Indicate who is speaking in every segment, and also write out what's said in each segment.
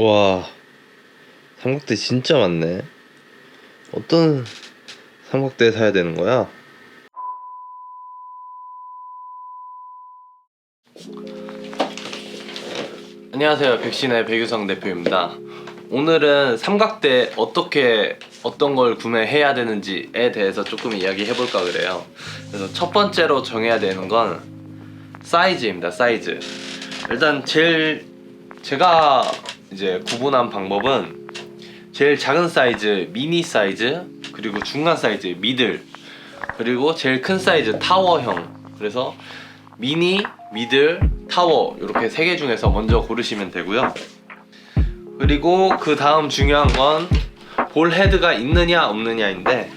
Speaker 1: 와 삼각대 진짜 많네. 어떤 삼각대 사야 되는 거야? 안녕하세요. 백신의 백유성 대표입니다. 오늘은 삼각대 어떻게 어떤 걸 구매해야 되는지에 대해서 조금 이야기해 볼까 그래요. 그래서 첫 번째로 정해야 되는 건 사이즈입니다 사이즈. 일단 제일 제가 이제 구분한 방법은 제일 작은 사이즈 미니 사이즈 그리고 중간 사이즈 미들 그리고 제일 큰 사이즈 타워형. 그래서 미니 미들 타워 이렇게 세 개 중에서 먼저 고르시면 되고요. 그리고 그 다음 중요한 건 볼 헤드가 있느냐 없느냐인데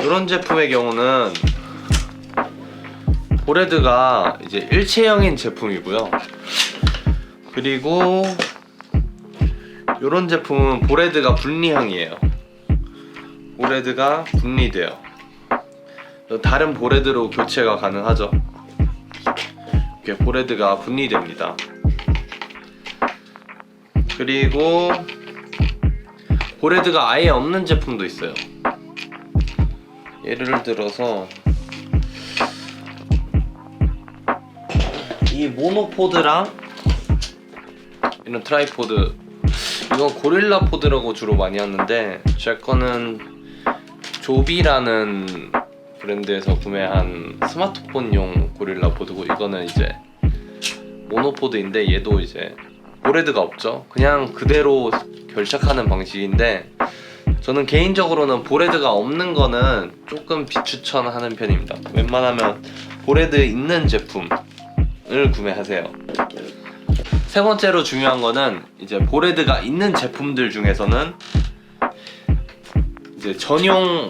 Speaker 1: 이런 제품의 경우는 볼 헤드가 이제 일체형인 제품이고요. 그리고 이런 제품은 보레드가 분리형이에요. 보레드가 분리돼요. 다른 보레드로 교체가 가능하죠. 이렇게 보레드가 분리됩니다. 그리고 보레드가 아예 없는 제품도 있어요. 예를 들어서 이 모노포드랑 이런 트라이포드 이건 고릴라 포드라고 주로 많이 하는데 제 거는 조비라는 브랜드에서 구매한 스마트폰용 고릴라 포드고 이거는 이제 모노포드인데 얘도 이제 보레드가 없죠? 그냥 그대로 결착하는 방식인데 저는 개인적으로는 보레드가 없는 거는 조금 비추천하는 편입니다. 웬만하면 보레드 있는 제품을 구매하세요 세 번째로 중요한 거는 이제 보레드가 있는 제품들 중에서는 이제 전용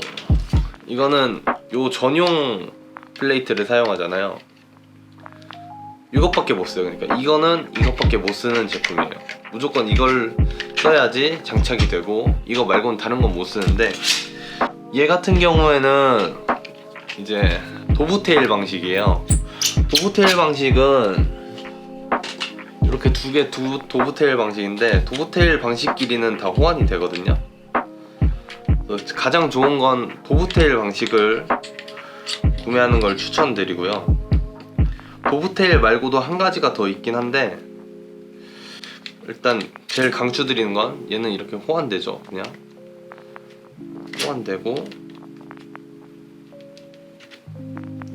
Speaker 1: 이거는 요 전용 플레이트를 사용하잖아요. 이것밖에 못 써요. 그러니까 이거는 이것밖에 못 쓰는 제품이에요. 무조건 이걸 써야지 장착이 되고 이거 말고는 다른 건 못 쓰는데 얘 같은 경우에는 이제 도브테일 방식이에요. 도브테일 방식은 이렇게 두 개 두 도브테일 방식인데 도브테일 방식끼리는 다 호환이 되거든요. 가장 좋은 건 도브테일 방식을 구매하는 걸 추천드리고요. 도브테일 말고도 한 가지가 더 있긴 한데 일단 제일 강추드리는 건 얘는 이렇게 호환되죠. 그냥 호환되고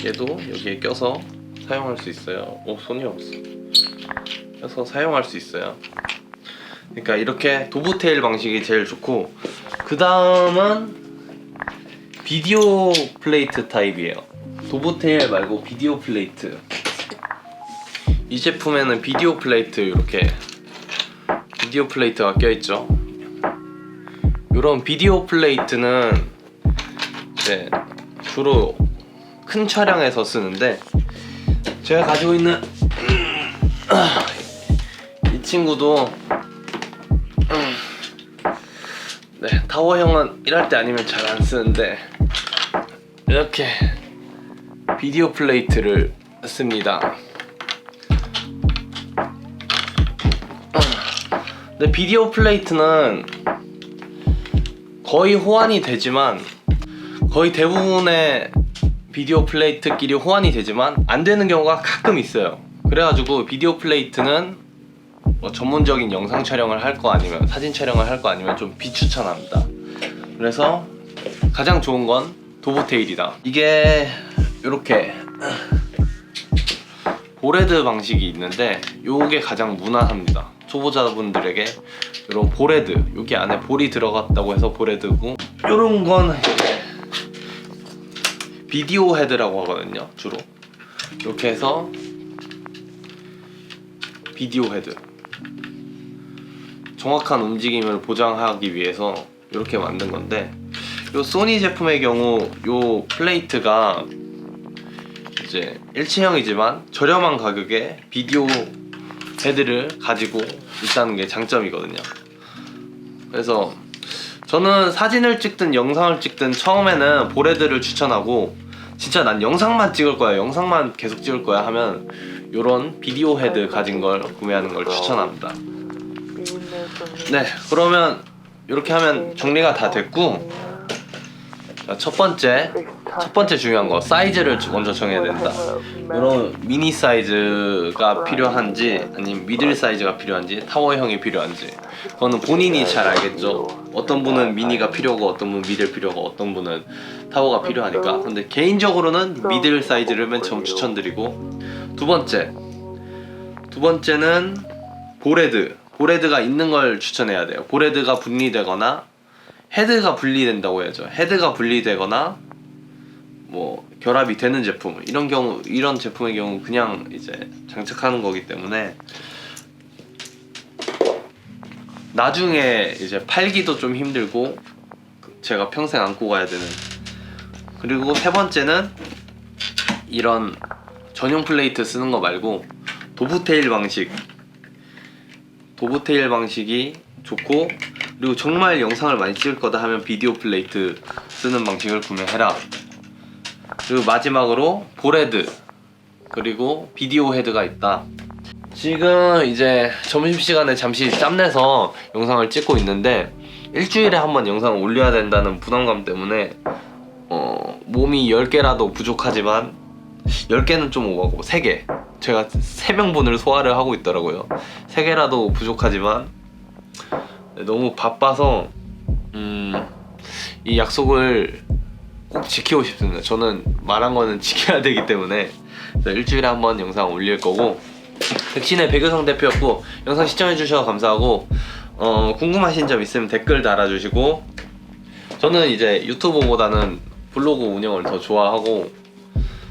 Speaker 1: 얘도 여기에 껴서 사용할 수 있어요. 오 손이 없어. 껴서 사용할 수 있어요. 그러니까 이렇게 도브테일 방식이 제일 좋고 그 다음은 비디오 플레이트 타입이에요. 도브테일 말고 비디오 플레이트. 이 제품에는 비디오 플레이트 이렇게 비디오 플레이트가 껴있죠. 이런 비디오 플레이트는 이제 주로 큰 촬영에서 쓰는데 제가 가지고 있는 이 친구도 음, 네 타워 형은 일할 때 아니면 잘 안 쓰는데 이렇게 비디오 플레이트를 씁니다. 근데 비디오 플레이트는 거의 호환이 되지만 거의 대부분의 비디오 플레이트끼리 호환이 되지만 안 되는 경우가 가끔 있어요. 그래가지고 비디오 플레이트는 뭐 전문적인 영상 촬영을 할 거 아니면 사진 촬영을 할 거 아니면 좀 비추천합니다. 그래서 가장 좋은 건 도브테일이다. 이게 이렇게 보레드 방식이 있는데 요게 가장 무난합니다. 초보자분들에게 이런 보레드 여기 안에 볼이 들어갔다고 해서 보레드고 요런 건 이제 비디오 헤드라고 하거든요 주로 이렇게 해서 비디오 헤드 정확한 움직임을 보장하기 위해서 이렇게 만든 건데 요 소니 제품의 경우 요 플레이트가 이제 일체형이지만 저렴한 가격에 비디오 헤드를 가지고 있다는 게 장점이거든요. 그래서 저는 사진을 찍든 영상을 찍든 처음에는 보레드를 추천하고 진짜 난 영상만 찍을 거야 영상만 계속 찍을 거야 하면 요런 비디오 헤드 가진 걸 구매하는 걸 추천합니다 네 그러면 이렇게 하면 정리가 다 됐고 자, 첫 번째 첫 번째 중요한 거 사이즈를 먼저 정해야 된다. 이런 미니 사이즈가 필요한지 아니면 미들 사이즈가 필요한지 타워형이 필요한지. 그거는 본인이 잘 알겠죠? 어떤 분은 미니가 필요하고 어떤 분은 미들 필요하고 어떤 분은 타워가 필요하니까. 근데 개인적으로는 미들 사이즈를 맨 처음 추천드리고 두 번째. 두 번째는 보레드 보레드가 있는 걸 추천해야 돼요. 보레드가 분리되거나 헤드가 분리된다고 해야죠. 헤드가 분리되거나 뭐 결합이 되는 제품 이런 경우 이런 제품의 경우 그냥 이제 장착하는 거기 때문에 나중에 이제 팔기도 좀 힘들고 제가 평생 안고 가야 되는. 그리고 세 번째는 이런 전용 플레이트 쓰는 거 말고 도브테일 방식 도브테일 방식이 좋고 그리고 정말 영상을 많이 찍을 거다 하면 비디오 플레이트 쓰는 방식을 구매해라. 그리고 마지막으로 보레드 그리고 비디오 헤드가 있다. 지금 이제 점심시간에 잠시 짬내서 영상을 찍고 있는데 일주일에 한 번 영상을 올려야 된다는 부담감 때문에 어, 몸이 10개라도 부족하지만 10개는 좀 오가고 3개 제가 3명분을 소화를 하고 있더라고요. 3개라도 부족하지만 너무 바빠서 음, 이 약속을 꼭 지키고 싶습니다. 저는 말한 거는 지켜야 되기 때문에. 일주일에 한 번 영상 올릴 거고 백신의 백여성 대표였고 영상 시청해 주셔서 감사하고 어, 궁금하신 점 있으면 댓글 달아주시고 저는 이제 유튜브보다는 블로그 운영을 더 좋아하고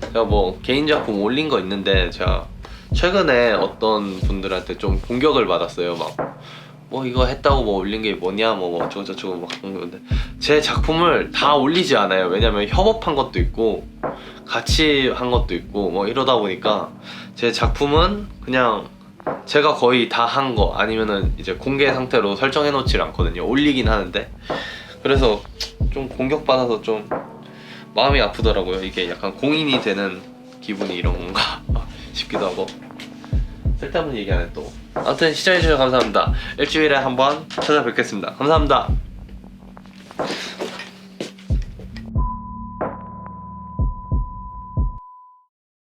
Speaker 1: 제가 뭐 개인 작품 올린 거 있는데 제가 최근에 어떤 분들한테 좀 공격을 받았어요. 막 뭐 이거 했다고 뭐 올린 게 뭐냐 뭐 어쩌고 저쩌고 막 그런데 제 작품을 다 올리지 않아요. 왜냐면 협업한 것도 있고 같이 한 것도 있고 뭐 이러다 보니까 제 작품은 그냥 제가 거의 다 한 거 아니면은 이제 공개 상태로 설정해 놓질 않거든요. 올리긴 하는데. 그래서 좀 공격받아서 좀 마음이 아프더라고요. 이게 약간 공인이 되는 기분이 이런 건가 싶기도 하고. 쓸데없는 얘기 안해 또 아무튼 시청해주셔서 감사합니다. 일주일에 한 번 찾아뵙겠습니다. 감사합니다